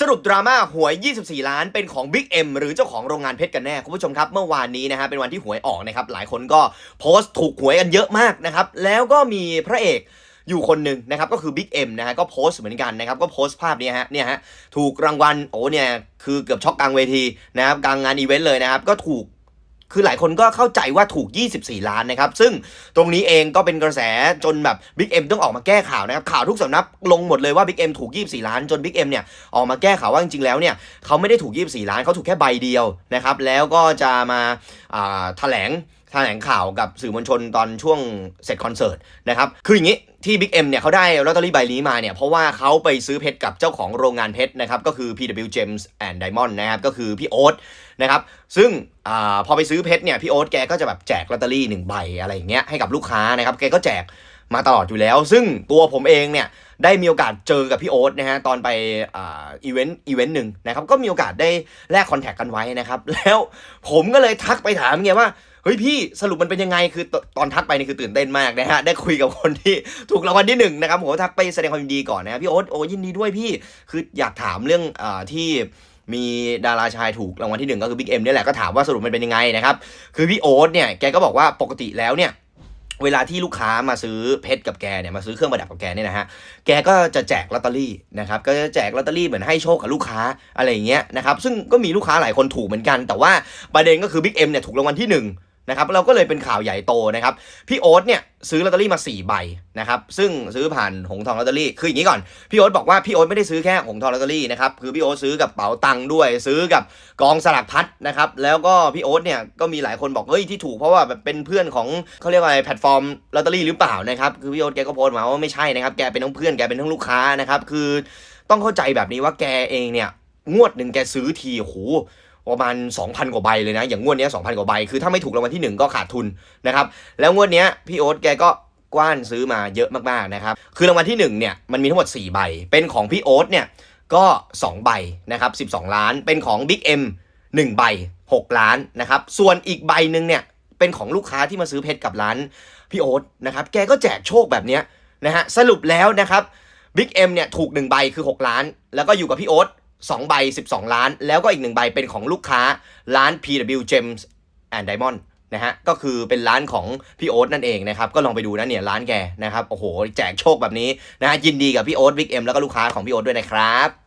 สรุปดราม่าหวย 24 ล้านเป็นของ Big M หรือเจ้าของโรงงานเพชรกันแน่ คุณผู้ชมครับ เมื่อวานนี้นะฮะเป็นวันที่หวยออกนะครับ หลายคนก็โพสต์ถูกหวยกันเยอะมากนะครับ แล้วก็มีพระเอกอยู่คนหนึ่งนะครับก็คือ Big M นะฮะก็โพสต์เหมือนกันนะครับก็โพสต์ภาพนี้ฮะเนี่ยฮะถูกรางวัลโอ้เนี่ยคือเกือบช็อกกลางเวทีนะครับกลางงานอีเวนต์เลยนะครับก็ถูก คือหลายคนก็เข้าใจว่าถูก 24 ล้านนะครับ ซึ่งตรงนี้เองก็เป็นกระแสจนแบบบิ๊กเอ็มต้องออกมาแก้ข่าวนะครับ ข่าวทุกสำนักลงหมดเลยว่าบิ๊กเอ็มถูก 24 ล้านจนบิ๊กเอ็มเนี่ยออกมาแก้ข่าวว่าจริงๆแล้วเนี่ยเขาไม่ได้ถูก 24 ล้านเขาถูกแค่ใบเดียวนะครับแล้วก็จะมาอ่าแถลง แถลงข่าวกับสื่อมวลชนตอนช่วงเสร็จคอนเสิร์ตนะครับ คืออย่างนี้ที่ Big M เนี่ยเขาได้ลอตเตอรี่ใบนี้มาเนี่ย เพราะว่าเขาไปซื้อเพชรกับเจ้าของโรงงานเพชรนะครับ ก็คือ PW Gems and Diamond นะครับ ก็คือพี่โอ๊ตนะครับ ซึ่งอพอไปซื้อเพชรเนี่ย พี่โอ๊ตแกก็จะแบบแจกลอตเตอรี่หนึ่งใบอะไรอย่างเงี้ยให้กับลูกค้านะครับ แกก็แจกมาตลอดอยู่แล้ว ซึ่งตัวผมเองเนี่ยได้มีโอกาสเจอกับพี่โอ๊ตนะฮะตอนไปอีเวนต์อีเวนต์หนึ่งนะครับก็มีโอกาสได้แลกคอนแทคกันไว้นะครับแล้วผมก็เลยทักไปถามเงี้ยว่า เฮ้ยพี่สรุปมันเป็นยังไงคือตอนทักไปนี่คือตื่นเต้นมากนะฮะได้คุยกับคนที่ถูกรางวัลที่หนึ่งนะครับผมทักไปแสดงความยินดีก่อนนะพี่โอ๊ตโอ้ยินดีด้วยพี่คืออยากถามเรื่องอที่มีดาราชายถูกรางวัลที่หนึ่งก็คือบิ๊กเอ็มนี่ยแหละก็ถามว่าสรุปมันเป็นยังไงนะครับคือพี่โอ๊ตเนี่ยแกก็บอกว่าปกติแล้วเนี่ยเวลาที่ลูกค้ามาซื้อเพชรกับแกเนี่ยมาซื้อเครื่องประดับกับแกเนี่ยนะฮะแกก็จะแจกลอตเตอรี่นะครับก็จะแจกลอตเตอรี่เหมือนให้โชคกับลูกค้าอะไรอย่างเงี้ยนะครับซึ่งก็มีลูกค้าหลายคนถูกเหมือนกัน แต่ว่าประเด็นก็คือบิ๊กเอ็มเนี่ยถูกรางวัลที่ห นะครับเราก็เลยเป็นข่าวใหญ่โตนะครับพี่โอ๊ตเนี่ยซื้อลอตเตอรี่มา 4 ใบนะครับซึ่งซื้อผ่านหงทองลอตเตอรี่คืออย่างนี้ก่อนพี่โอ๊ตบอกว่าพี่โอ๊ตไม่ได้ซื้อแค่หงทองลอตเตอรี่นะครับคือพี่โอ๊ตซื้อกับเป๋าตังค์ด้วย ซื้อกับกองสลักพัดนะครับแล้วก็พี่โอ๊ตเนี่ยก็มีหลายคนบอกเฮ้ยที่ถูกเพราะว่าแบบเป็นเพื่อนของเขาเรียกว่าอะไรแพลตฟอร์มลอตเตอรี่หรือเปล่านะครับคือพี่โอ๊ตแกก็โพสต์มาว่าไม่ใช่นะครับแกเป็นทั้งเพื่อนแกเป็นทั้งลูกค้านะครับคือต้องเข้าใจแบบนี้ว่าแกเองเนี่ยงวดหนึ่งแกซื้อทีโห ประมาณ 2,000 กว่าใบเลยนะ อย่างงวดนี้2,000 กว่าใบ คือถ้าไม่ถูกรางวัลที่ 1 ก็ขาดทุนนะครับ แล้วงวดนี้พี่โอ๊ตแกก็กว้านซื้อมาเยอะมากๆนะครับ คือรางวัลที่1เนี่ยมันมีทั้งหมด 4 ใบ เป็นของพี่โอ๊ตเนี่ยก็ 2 ใบนะครับ12 ล้าน เป็นของ Big M 1 ใบ 6 ล้านนะครับ ส่วนอีกใบหนึ่งเนี่ยเป็นของลูกค้าที่มาซื้อเพชรกับร้านพี่โอ๊ตนะครับ แกก็แจกโชคแบบนี้นะฮะ สรุปแล้วนะครับ Big M เนี่ยถูก 1 ใบคือ 6 ล้าน แล้วก็อยู่กับพี่โอ๊ต 2 ใบ 12 ล้าน แล้วก็อีก 1 ใบเป็นของลูกค้าร้าน PW Gems and Diamond นะฮะ ก็คือเป็นร้านของพี่โอ๊ตนั่นเองนะครับ ก็ลองไปดูนะเนี่ยร้านแกนะครับ โอ้โห แจกโชคแบบนี้นะฮะยินดีกับพี่โอ๊ตวิกเอ็มแล้วก็ลูกค้าของพี่โอ๊ตด้วยนะครับ